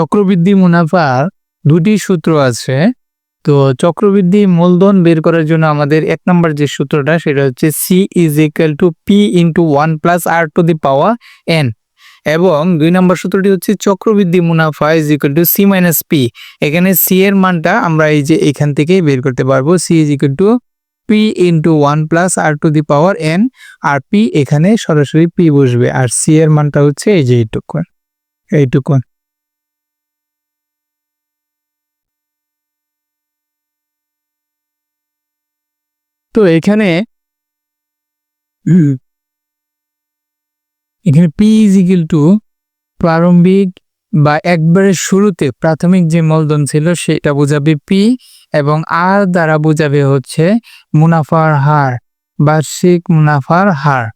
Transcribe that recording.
চক্রবৃদ্ধি মুনাফার দুটি সূত্র আছে। তো চক্রবৃদ্ধি মূলধন বের করার জন্য আমাদের এক নম্বর যে সূত্রটা সেটা হচ্ছে C is equal to P into one plus R to the power N এবং দুই নম্বর সূত্রটি হচ্ছে চক্রবৃদ্ধি মুনাফা is equal to C minus P এখানে সি এর মানটা আমরা এই যে এখান থেকেই বের করতে পারব। C is equal to P into one plus R to the power N R P এখানে সরাসরি পি বসবে। আর সি এর মানটা হচ্ছে এই যে এইটুকুন। এইটুকুন। তো এখানে এখানে পি ইজ ইকুয়াল টু প্রারম্ভিক বা একবারে শুরুতে প্রাথমিক যে মূলধন ছিল সেটা বোঝাবে পি এবং আর দ্বারা বোঝাবে হচ্ছে মুনাফার হার, বার্ষিক মুনাফার হার।